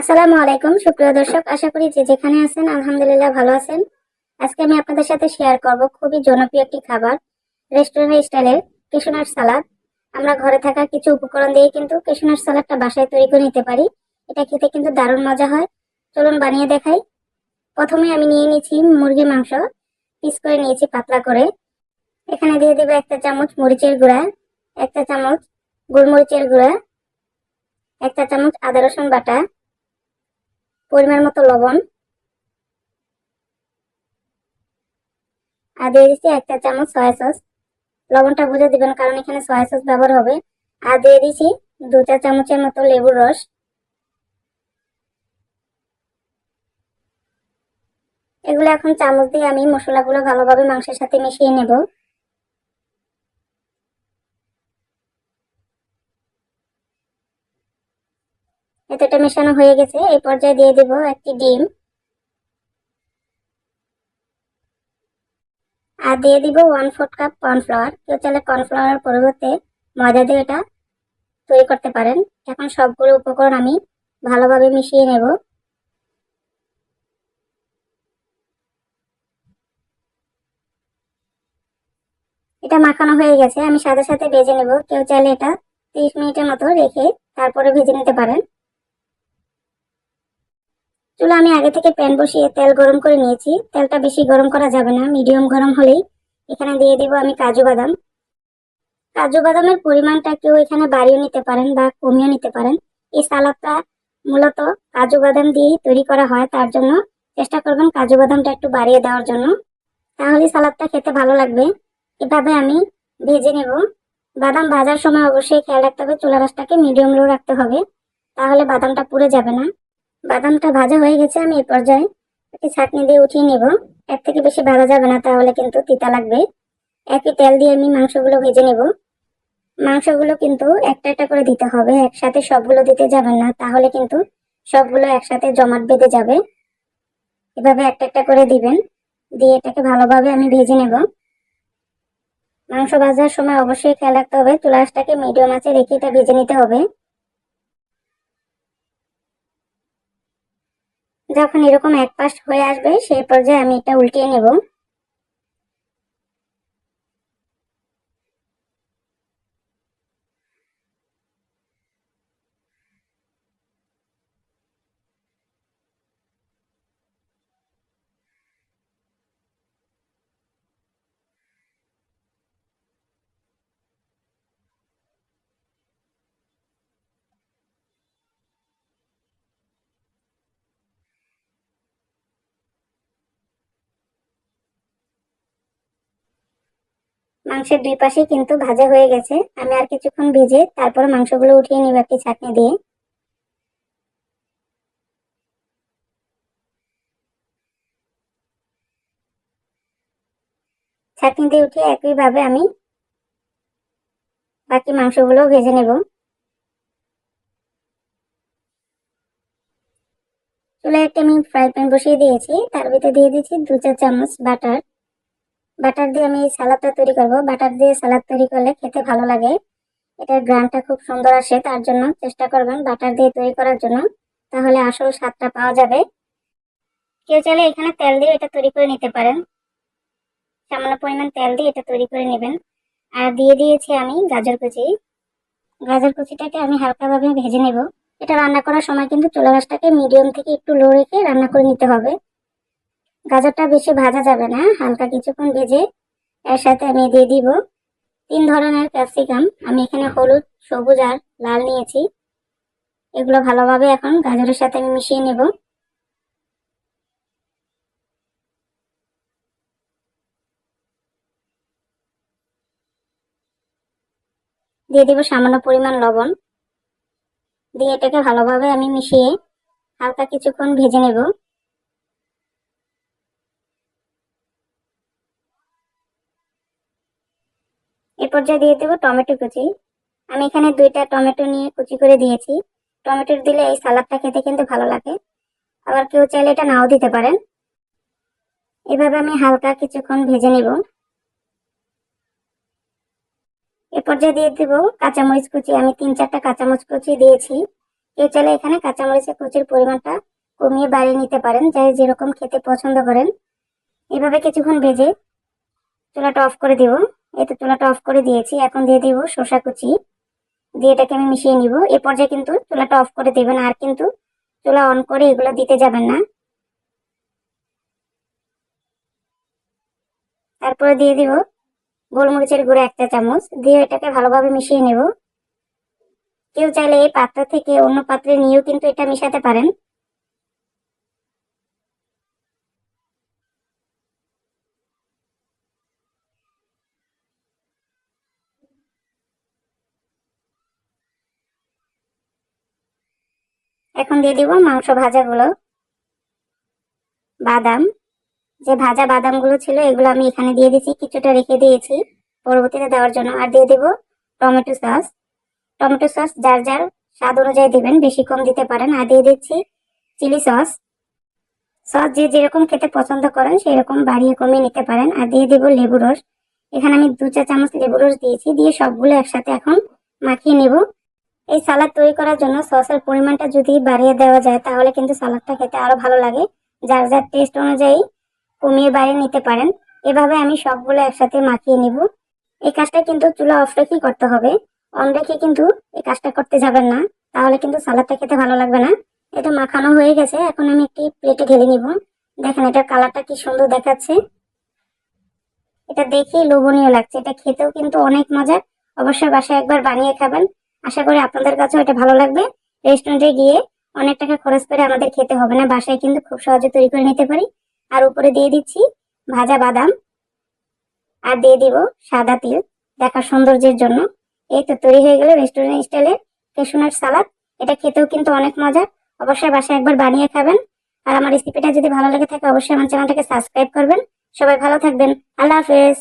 আসসালামু আলাইকুম, সুপ্রিয় দর্শক, আশা করি যে যেখানে আছেন, আলহামদুলিল্লাহ ভালো আছেন। আজকে আমি আপনাদের সাথে শেয়ার করব খুবই জনপ্রিয় একটি খাবার রেস্টুরেন্ট স্টাইলের কেশনার সালাদ আমরা ঘরে থাকা কিছু উপকরণ দিয়ে কিন্তু কেশনার সালাদটা বাসায় তৈরি করে নিতে পারি। এটা খেতে কিন্তু দারুণ মজা হয়। চলুন বানিয়ে দেখাই। প্রথমে আমি নিয়ে নিয়েছি মুরগি মাংস। পিস করে নিয়েছি পাতলা করে। এখানে দিয়ে দেবো একটা চামচ মরিচের গুঁড়া, একটা চামচ গোলমরিচের গুঁড়া, একটা চামচ আদা রসুন বাটা পরিমাণ মতো লবণ। আর দিয়ে দিচ্ছি একটা চামচ সয়া সস লবণটা বুঝে দিবেন কারণ এখানে সয়া সস ব্যবহার হবে। আর দিয়ে দিচ্ছি দু চার চামচের মতো লেবুর রস। এগুলো এখন চামচ দিয়ে আমি মশলাগুলো ভালোভাবে মাংসের সাথে মিশিয়ে নেব। এতটা মেশানো হয়ে গেছে, এই পর্যায়ে দিয়ে দেব একটি ডিম। আর দিয়ে দিব ওয়ান ফোর্থ কাপ কর্নফ্লাওয়ার কেউ চাইলে কর্নফ্লাওয়ারের পরিবর্তে ময়দা দিয়ে এটা তৈরি করতে পারেন। এখন সবগুলো উপকরণ আমি ভালোভাবে মিশিয়ে নেব। এটা মাখানো হয়ে গেছে, আমি সাথে সাথে ভেজে নেব। কেউ চাইলে এটা তিরিশ মিনিটের মতো রেখে তারপরে ভেজে নিতে পারেন। চুলা আমি আগে থেকে প্যান বসিয়ে তেল গরম করে নিয়েছি। তেলটা বেশি গরম করা যাবে না মিডিয়াম গরম হলেই। এখানে দিয়ে দিব আমি কাজু বাদাম। কাজু বাদামের পরিমাণটা কেউ এখানে বাড়িয়ে নিতে পারেন বা কমিয়ে নিতে পারেন। এই সালাদটা মূলত কাজু বাদাম দিয়েই তৈরি করা হয়, তার জন্য চেষ্টা করবেন কাজু বাদামটা একটু বাড়িয়ে দেওয়ার জন্য। তাহলে সালাদটা খেতে ভালো লাগবে। এভাবে আমি ভেজে নেব। বাদাম ভাজার সময় অবশ্যই খেয়াল রাখতে হবে, চুলা রাসটাকে মিডিয়াম লো রাখতে হবে। তাহলে বাদামটা পুড়ে যাবে না। বাদামটা ভাজা হয়ে গেছে, আমি এই পর্যায়ে একটি ছাঁকনি দিয়ে উঠিয়ে নেব। এর থেকে বেশি ভাজা যাবে না, তাহলে কিন্তু তিতা লাগবে। একই তেল দিয়ে আমি মাংসগুলো ভেজে নেব। মাংসগুলো কিন্তু একটা একটা করে দিতে হবে, একসাথে সবগুলো দিতে যাবেন না, তাহলে কিন্তু সবগুলো একসাথে জমাট বেঁধে যাবে। এভাবে একটা একটা করে দিবেন, দিয়ে এটাকে ভালোভাবে আমি ভেজে নেব। মাংস ভাজার সময় অবশ্যই খেয়াল রাখতে হবে চুলাশটাকে মিডিয়াম আছে রেখে এটা ভেজে নিতে হবে। যখন এরকম এক পাশ হয়ে আসবে সেই পর্যায়ে আমি এটা উল্টিয়ে নেব। মাংসের দুই পাশে কিন্তু ভাজা হয়ে গেছে। আমি আর কিছুক্ষণ ভিজে তারপর মাংসগুলো উঠিয়ে নিব একটি ছাঁকনি দিয়ে। ছাঁকনি দিয়ে উঠিয়ে একইভাবে আমি বাকি মাংসগুলো ভেজে নেব। চুলায় একটা আমি ফ্রাই প্যান বসিয়ে দিয়েছি। তার ভিতরে দিয়ে দিয়েছি দু চার চামচ বাটার। বাটার দিয়ে আমি সালাদটা তৈরি করব। বাটার দিয়ে সালাদ তৈরি করলে খেতে ভালো লাগে। এটার গ্রানটা খুব সুন্দর আসে, তার জন্য চেষ্টা করবেন বাটার দিয়ে তৈরি করার জন্য। তাহলে আসল স্বাদটা পাওয়া যাবে। কেউ চাইলে এখানে তেল দিয়ে এটা তৈরি করে নিতে পারেন। সামান্য পরিমাণ তেল দিয়ে এটা তৈরি করে নেবেন। আর দিয়ে দিয়েছি আমি গাজর কুচি। গাজর কুচিটাকে আমি হালকাভাবে ভেজে নেব। এটা রান্না করার সময় কিন্তু চুলা গাছটাকে মিডিয়াম থেকে একটু লো রেখে রান্না করে নিতে হবে। গাজরটা বেশি ভাজা যাবে না, হালকা কিছুক্ষণ ভেজে এর সাথে আমি দিয়ে দিব তিন ধরনের ক্যাপসিকাম। আমি এখানে হলুদ, সবুজ আর লাল নিয়েছি। এগুলো ভালোভাবে এখন গাজরের সাথে আমি মিশিয়ে নেব। দিয়ে দিব সামান্য পরিমাণ লবণ। দিয়ে এটাকে ভালোভাবে আমি মিশিয়ে হালকা কিছুক্ষণ ভেজে নেব। পর্যায়ে দিয়ে দেবো টমেটো কুচি। আমি এখানে দুইটা টমেটো নিয়ে কুচি করে দিয়েছি। টমেটো দিলে এই সালাদটা খেতে কিন্তু ভালো লাগে। আবার কেউ চাইলে এটা নাও দিতে পারেন। এভাবে আমি হালকা কিছুক্ষণ ভেজে নিব। এ পর্যায়ে দিয়ে দেবো কাঁচামরিচ কুচি। আমি তিন চারটা কাঁচামরিচ কুচি দিয়েছি। কেউ চাইলে এখানে কাঁচামরিচের কুচির পরিমাণটা কমিয়ে বাড়িয়ে নিতে পারেন যাই যেরকম খেতে পছন্দ করেন। এভাবে কিছুক্ষণ ভেজে চুলাটা অফ করে দিব। তো চুলাটা অফ করে দিয়েছি। এখন দিয়ে দিব শসা কুচি। দিয়ে এটাকে আমি মিশিয়ে নিব। এ পর্যায়ে কিন্তু চুলাটা অফ করে দেবেন। আর কিন্তু চুলা অন করে এগুলো দিতে যাবেন না। তারপরে দিয়ে দিব গোলমরিচের গুঁড়ো একটা চামচ। দিয়ে এটাকে ভালোভাবে মিশিয়ে নেব। কেউ চাইলে এই পাত্র থেকে অন্য পাত্রে নিয়েও কিন্তু এটা মিশাতে পারেন। এখন দিয়ে দিব মাংস ভাজাগুলো। বাদাম, যে ভাজা বাদামগুলো ছিল এগুলো আমি এখানে দিয়ে দিয়েছি কিছুটা রেখে দিয়েছি পরবর্তীতে দেওয়ার জন্য। আর দিয়ে দেব টমেটো সস। টমেটো সস যার যার স্বাদ অনুযায়ী দেবেন, বেশি কম দিতে পারেন। আর দিয়ে দিচ্ছি চিলি সস। সস যে যেরকম খেতে পছন্দ করেন সেই রকম বাড়িয়ে কমিয়ে নিতে পারেন। আর দিয়ে দেব লেবু রস। এখানে আমি দু চা চামচ লেবু রস দিয়েছি, দিয়ে সবগুলো একসাথে এখন মাখিয়ে নেব। এই সালাদ তৈরি করার জন্য সসের পরিমাণটা যদি বাড়িয়ে দেওয়া যায়, তাহলে কিন্তু সালাদটা খেতে আরও ভালো লাগে। যার যার টেস্ট অনুযায়ী কমিয়ে বাড়িয়ে নিতে পারেন। এভাবে আমি সবগুলো একসাথে মাখিয়ে নিব। এই কাজটা কিন্তু চুলা অফ রেখেই করতে হবে। অন রেখে কিন্তু এই কাজটা করতে যাবেন না। তাহলে কিন্তু সালাদটা খেতে ভালো লাগবে না। এটা মাখানো হয়ে গেছে। এখন আমি একটি প্লেটে ঢেলে নিব। দেখেন এটার কালারটা কি সুন্দর দেখাচ্ছে। এটা দেখেই লোভনীয় লাগছে। এটা খেতেও কিন্তু অনেক মজার। অবশ্যই বাসায় একবার বানিয়ে খাবেন। আশা করি আপনাদের কাছেও এটা ভালো লাগবে। রেস্টুরেন্টে গিয়ে অনেক টাকা খরচ করে আমাদের খেতে হবে না, বাসায় কিন্তু খুব সহজে তৈরি করে নিতে পারি। আর উপরে দিয়ে দিচ্ছি ভাজা বাদাম আর দিয়ে দিব সাদা তিল দেখার সৌন্দর্যের জন্য। এই তো তৈরি হয়ে গেল রেস্টুরেন্ট স্টাইলের কেশুনার সালাদ এটা খেতেও কিন্তু অনেক মজা অবশ্যই বাসায় একবার বানিয়ে খাবেন। আর আমার রেসিপিটা যদি ভালো লেগে থাকে, অবশ্যই আমার চ্যানেলটাকে সাবস্ক্রাইব করবেন। সবাই ভালো থাকবেন। আল্লাহ হাফেজ।